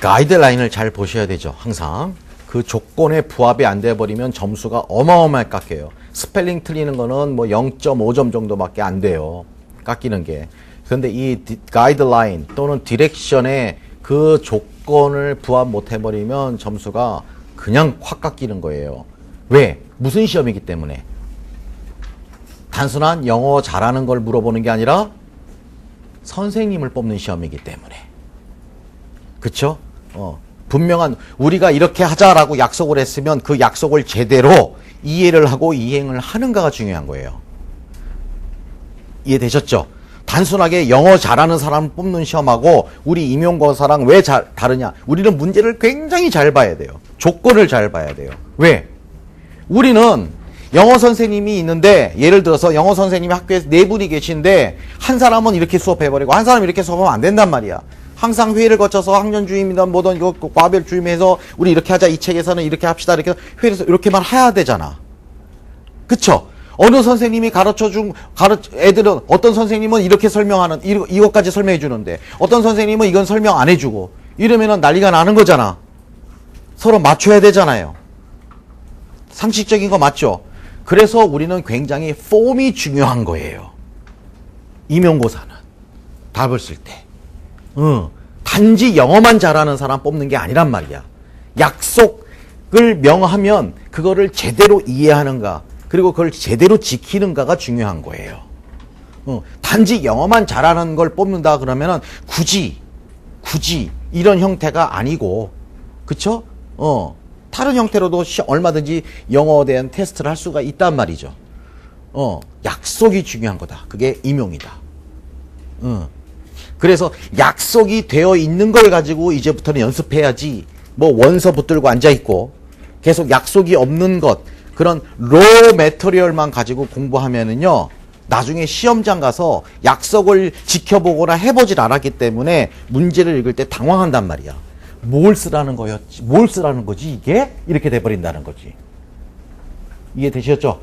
가이드라인을 잘 보셔야 되죠. 항상 그 조건에 부합이 안 돼 버리면 점수가 어마어마하게 깎여요. 스펠링 틀리는 거는 뭐 0.5점 정도밖에 안 돼요. 깎이는 게. 그런데 이 디- 가이드라인 또는 디렉션에 그 조건을 부합 못 해버리면 점수가 그냥 확 깎이는 거예요. 왜? 무슨 시험이기 때문에? 단순한 영어 잘하는 걸 물어보는 게 아니라 선생님을 뽑는 시험이기 때문에. 그쵸? 어, 분명한, 우리가 이렇게 하자라고 약속을 했으면 그 약속을 제대로 이해를 하고 이행을 하는가가 중요한 거예요. 이해되셨죠? 단순하게 영어 잘하는 사람 뽑는 시험하고 우리 임용고사랑 왜 잘, 다르냐? 우리는 문제를 굉장히 잘 봐야 돼요. 조건을 잘 봐야 돼요. 왜? 우리는 영어 선생님이 있는데 예를 들어서 영어 선생님이 학교에 네 분이 계신데 한 사람은 이렇게 수업해버리고 한 사람은 이렇게 수업하면 안 된단 말이야. 항상 회의를 거쳐서 학년 주임이든 뭐든 이거 과별 주임해서 우리 이렇게 하자 이 책에서는 이렇게 합시다 이렇게 회의에서 이렇게만 해야 되잖아. 그쵸? 어느 선생님이 가르쳐 준, 가르, 애들은, 어떤 선생님은 이렇게 설명하는, 이, 이것까지 설명해 주는데, 어떤 선생님은 이건 설명 안 해주고, 이러면은 난리가 나는 거잖아. 서로 맞춰야 되잖아요. 상식적인 거 맞죠? 그래서 우리는 굉장히 폼이 중요한 거예요. 임용고사는. 답을 쓸 때. 응. 단지 영어만 잘하는 사람 뽑는 게 아니란 말이야. 약속을 명하면 그거를 제대로 이해하는가, 그리고 그걸 제대로 지키는가가 중요한 거예요. 어, 단지 영어만 잘하는 걸 뽑는다 그러면은 굳이, 굳이 이런 형태가 아니고, 그쵸? 어, 다른 형태로도 시- 얼마든지 영어에 대한 테스트를 할 수가 있단 말이죠. 어, 약속이 중요한 거다. 그게 임용이다. 어. 그래서 약속이 되어 있는 걸 가지고 이제부터는 연습해야지. 뭐 원서 붙들고 앉아 있고 계속 약속이 없는 것 그런 로 메터리얼만 가지고 공부하면은요 나중에 시험장 가서 약속을 지켜보거나 해보질 않았기 때문에 문제를 읽을 때 당황한단 말이야. 뭘 쓰라는 거였지? 뭘 쓰라는 거지 이게? 이렇게 돼버린다는 거지. 이해되셨죠?